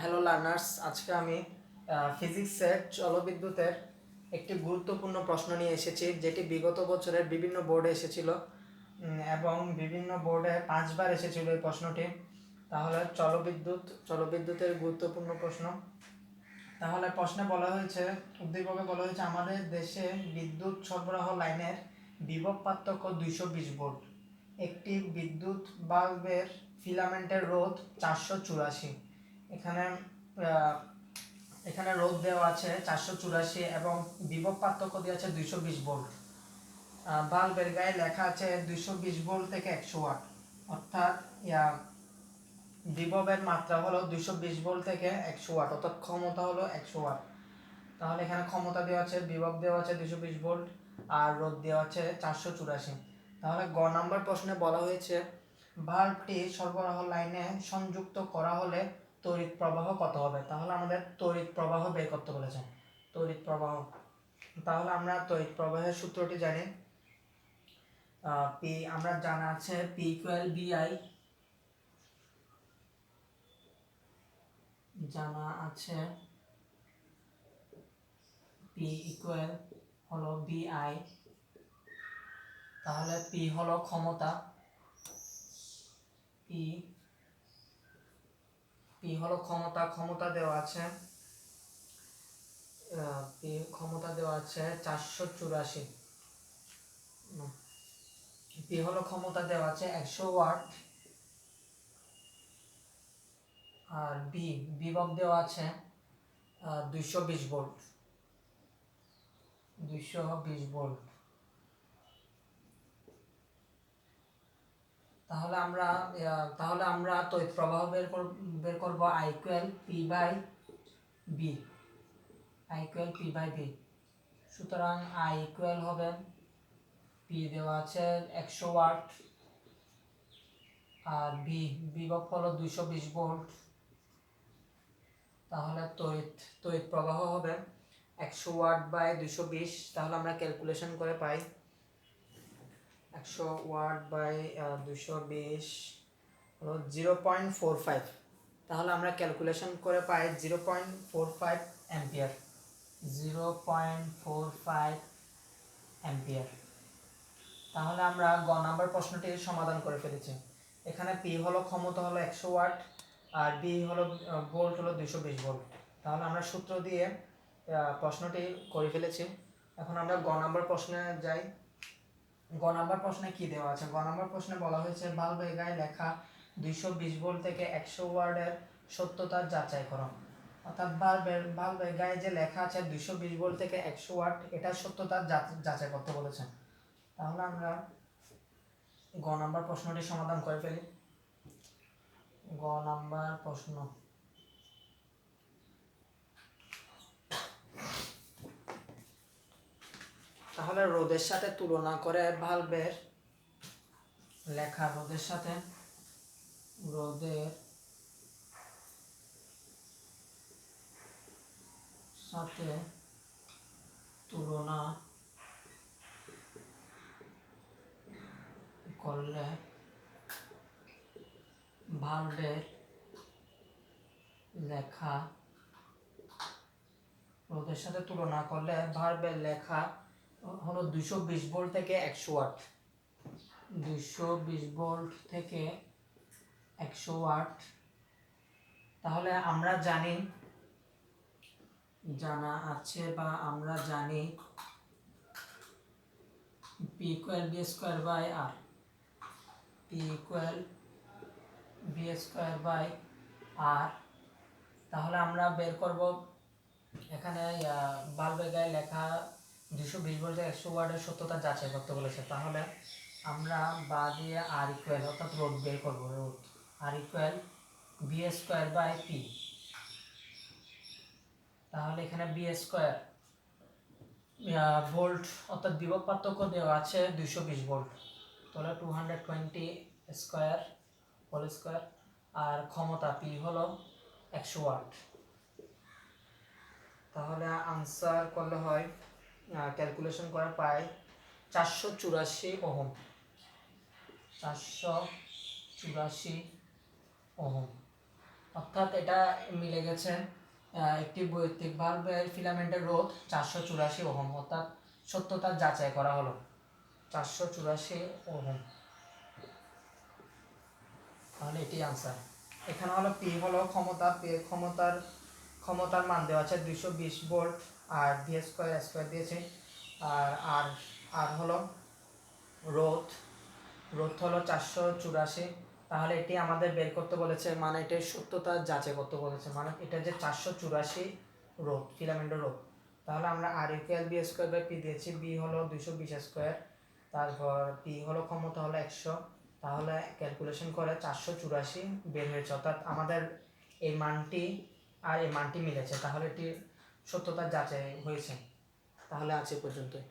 Hello learners আজকে আমি ফিজিক্সের জলবিদ্যুতের একটি গুরুত্বপূর্ণ প্রশ্ন নিয়ে এসেছি, যেটি বিগত বছরের বিভিন্ন বোর্ডে এসেছিল এবং বিভিন্ন বোর্ডে পাঁচবার এসেছিল এই প্রশ্নটি। তাহলে জলবিদ্যুৎ, জলবিদ্যুতের গুরুত্বপূর্ণ প্রশ্ন। তাহলে প্রশ্নে বলা হয়েছে, উদ্দীপকে বলা হয়েছে, আমাদের দেশে বিদ্যুৎ সরবরাহ লাইনের বিভব পার্থক্য দুইশো বিশ ভোল্ট একটি বিদ্যুৎ বাল্বের ফিলামেন্টের রোধ চারশো চুরাশি। এখানে এখানে রোধ দেওয়া আছে চারশো চুরাশি এবং বিভব পার্থক্য দেওয়া আছে দুইশো বিশ ভোল্ট বাল্বের গায়ে লেখা আছে দুইশো বিশ ভোল্ট থেকে একশো ওয়াট। অর্থাৎ বিভবের মাত্রা হলো দুইশো বিশ ভোল্ট থেকে একশো ওয়াট, অর্থাৎ ক্ষমতা হলো একশো ওয়াট। তাহলে এখানে ক্ষমতা দেওয়া আছে, বিভব দেওয়া আছে দুইশো বিশ ভোল্ট আর রোধ দেওয়া আছে চারশো চুরাশি। তাহলে গ নাম্বার প্রশ্নে বলা হয়েছে, বাল্বটি সরবরাহ লাইনে সংযুক্ত করা হলে তড়িৎ প্রবাহ কত হবে? তাহলে আমাদের তড়িৎ প্রবাহ বের করতে বলেছে তড়িৎ প্রবাহ। তাহলে আমরা তড়িৎ প্রবাহের সূত্রটি জানি। পি আমরা জানা আছে পি ইকুয়াল বিআই জানা আছে পি ইকুয়াল হলো বিআই তাহলে পি হলো ক্ষমতা। পি পি হলো ক্ষমতা ক্ষমতা দেওয়া আছে। পি ক্ষমতা দেওয়া আছে চারশো চুরাশি। পি হলো ক্ষমতা দেওয়া আছে একশো ওয়াট। আর বি বিভব দেওয়া আছে দুইশো বিশ ভোল্ট। দুইশো বিশ ভোল্ট। তাহলে আমরা তাহলে আমরা তড়িৎ প্রবাহ বের কর, বের করব I equal P by V I equal P by V সুতরাং আই ইকুয়াল হবে পি দেওয়া আছে একশো ওয়াট, আর বি বিভব হলো দুইশো বিশ ভোল্ট। তাহলে তড়িৎ তড়িৎ প্রবাহ হবে একশো ওয়াট বাই দুইশো বিশ, তাহলে আমরা ক্যালকুলেশন করে পাই। একশো ওয়াট বাই দুশো বিশ, হলো জিরো পয়েন্ট ফোর ফাইভ। তাহলে আমরা ক্যালকুলেশন করে পাই zero point four five ampere. Zero point four five ampere. তাহলে আমরা গ নাম্বার প্রশ্নটির সমাধান করে ফেলেছি। এখানে পি হলো ক্ষমতা হলো একশো ওয়াট আর বি হলো ভোল্ট হলো দুশো বিশ ভোল্ট। তাহলে আমরা সূত্র দিয়ে প্রশ্নটি করে ফেলেছি। এখন আমরা গ নাম্বার প্রশ্নে যাই। গ নাম্বার প্রশ্নে কি দেওয়া আছে? গ নাম্বার প্রশ্নে বলা হয়েছে বাল্বের গায়ে লেখা দুইশো বিশ ভোল্ট থেকে একশো ওয়ার্ডের সত্যতা যাচাই করো। অর্থাৎ বাল্বের গায়ে যে লেখা আছে দুইশো বিশ ভোল্ট থেকে একশো ওয়াট এটার সত্যতা যা- যাচাই করতে বলেছেন তাহলে আমরা গ নাম্বার প্রশ্নটি সমাধান করে ফেলি। গ নাম্বার প্রশ্ন। তাহলে রোদের সাথে তুলনা করে ভালভের লেখা রোদের সাথে রোদের সাথে তুলনা করলে ভালভের লেখা রোদের সাথে তুলনা করলে ভালভের লেখা হলো দুশো বিশ ভোল্ট থেকে একশো ওয়াট দুশো বিশ ভোল্ট থেকে একশো ওয়াট তাহলে আমরা জানি, জানা আছে বা আমরা জানি P equal V square by R P equal V square by R তাহলে আমরা বের করব। এখানে বাল্বের গায়ে লেখা দুশো বিশ ভোল্টের একশো ওয়ার্ডের সত্যতা যাচাই করতে বলেছে। তাহলে আমরা বা দিয়ে আর ইকুয়াল অর্থাৎ রোড বের করব road R equal V square by P তাহলে এখানে বি স্কোয়ার ভোল্ট অর্থাৎ বিভব পার্থক্য দেওয়া আছে দুইশো বিশ ভোল্ট তাহলে two hundred twenty square whole square আর ক্ষমতা পি হলো একশো ওয়াট। তাহলে আনসার করলে হয় ক্যালকুলেশন করে পাই চারশো চুরাশি ওহম। চারশো চুরাশি ওহম। অর্থাৎ এটা মিলে গেছে একটি বৈদ্যুতিক বাল্বের ফিলামেন্টের রোধ চারশো চুরাশি ওহম। অর্থাৎ সত্যতা যাচাই করা হলো। চারশো চুরাশি ওহম। তাহলে এটি আনসার এখানে হলো পি হলো ক্ষমতা পি ক্ষমতার ক্ষমতার মান দেওয়া আছে দুইশো বিশ ভোল্ট আর ভি স্কোয়ার স্কোয়ার দিয়েছে। আর আর আর হলো রোধ। রোধ হলো চারশো চুরাশি। তাহলে এটি আমাদের বের করতে বলেছে মানে এটির সত্যতা যাচাই করতে বলেছে মানে এটা যে চারশো চুরাশি রোধ, ফিলামেন্টের রোধ। তাহলে আমরা R equal V square by P দিয়েছি বি হলো দুইশো বিশ স্কোয়ার তারপর পি হলো ক্ষমতা হলো একশো। তাহলে ক্যালকুলেশন করে চারশো চুরাশি বের হয়েছে। অর্থাৎ আমাদের এই মানটি আর এই মানটি মিলেছে তাহলে এটি সত্যতা যাচাই হয়েছে। তাহলে আছে পর্যন্ত পর্যন্তই।